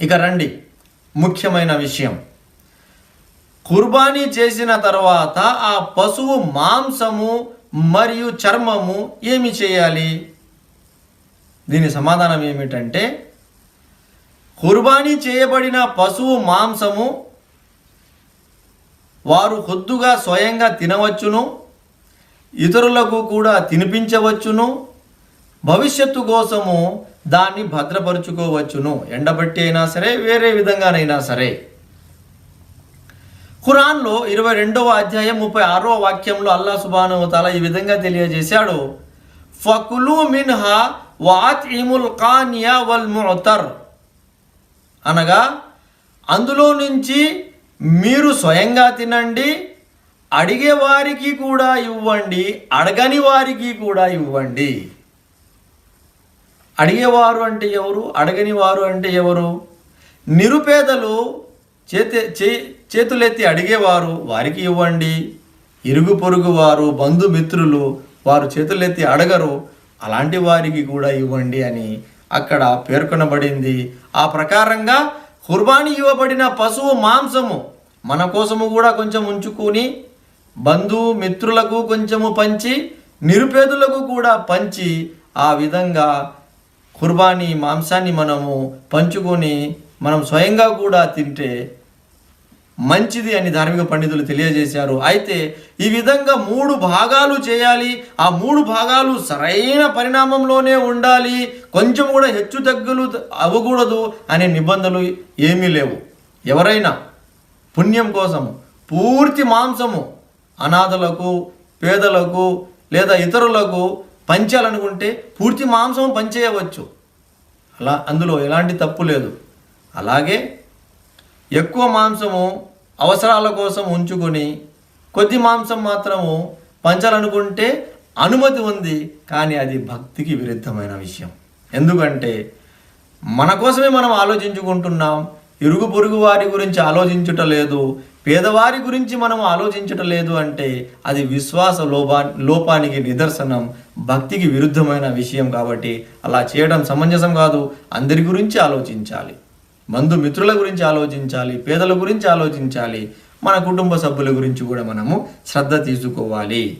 ఇక రండి. ముఖ్యమైన విషయం. కుర్బానీ చేసిన తర్వాత ఆ పశువు మాంసము మరియు చర్మము ఏమి చేయాలి? దీని సమాధానం ఏమిటంటే కుర్బానీ చేయబడిన పశువు మాంసము వారు కొద్దుగా స్వయంగా తినవచ్చును ఇతరులకు కూడా తినిపించవచ్చును భవిష్యత్తు కోసము దాన్ని భద్రపరుచుకోవచ్చును. ఎండబట్టి అయినా సరే వేరే విధంగానైనా సరే. ఖురాన్లో ఇరవై రెండవ అధ్యాయం ముప్పై ఆరో వాక్యంలో అల్లా సుబానువతాల ఈ విధంగా తెలియజేశాడు. ఫకులు మిన్హా వాత్ ఇముల్ కానియా వల్ ముతర్. అనగా అందులో నుంచి మీరు స్వయంగా తినండి అడిగే వారికి కూడా ఇవ్వండి అడగని వారికి కూడా ఇవ్వండి. అడిగేవారు అంటే ఎవరు? అడగని వారు అంటే ఎవరు? నిరుపేదలు చేతి చే చేతులెత్తి అడిగేవారు వారికి ఇవ్వండి. ఇరుగు పొరుగు వారు బంధుమిత్రులు వారు చేతులెత్తి అడగరు. అలాంటి వారికి కూడా ఇవ్వండి అని అక్కడ పేర్కొనబడింది. ఆ ప్రకారంగా కుర్బానీ ఇవ్వబడిన పశువు మాంసము మన కోసము కూడా కొంచెం ఉంచుకొని బంధు మిత్రులకు కొంచెము పంచి నిరుపేదలకు కూడా పంచి ఆ విధంగా కుర్బానీ మాంసాన్ని మనము పంచుకొని మనం స్వయంగా కూడా తింటే మంచిది అని ధార్మిక పండితులు తెలియజేశారు. అయితే ఈ విధంగా మూడు భాగాలు చేయాలి. ఆ మూడు భాగాలు సరైన పరిణామంలోనే ఉండాలి. కొంచెం కూడా హెచ్చు తగ్గులు అవ్వకూడదు అనే నిబంధనలు ఏమీ లేవు. ఎవరైనా పుణ్యం కోసం పూర్తి మాంసము అనాథలకు పేదలకు లేదా ఇతరులకు పంచాలనుకుంటే పూర్తి మాంసం పంచేయవచ్చు. అలా అందులో ఎలాంటి తప్పు లేదు. అలాగే ఎక్కువ మాంసము అవసరాల కోసం ఉంచుకొని కొద్ది మాంసం మాత్రము పంచాలనుకుంటే అనుమతి ఉంది కానీ అది భక్తికి విరుద్ధమైన విషయం. ఎందుకంటే మన కోసమే మనం ఆలోచించుకుంటున్నాం ఇరుగు పొరుగు వారి గురించి ఆలోచించుట లేదు పేదవారి గురించి మనం ఆలోచించుట లేదు అంటే అది విశ్వాస లోపా లోపానికి నిదర్శనం భక్తికి విరుద్ధమైన విషయం కాబట్టి అలా చేయడం సమంజసం కాదు. అందరి గురించి ఆలోచించాలి. బంధుమిత్రుల గురించి ఆలోచించాలి పేదల గురించి ఆలోచించాలి. మన కుటుంబ సభ్యుల గురించి కూడా మనము శ్రద్ధ తీసుకోవాలి.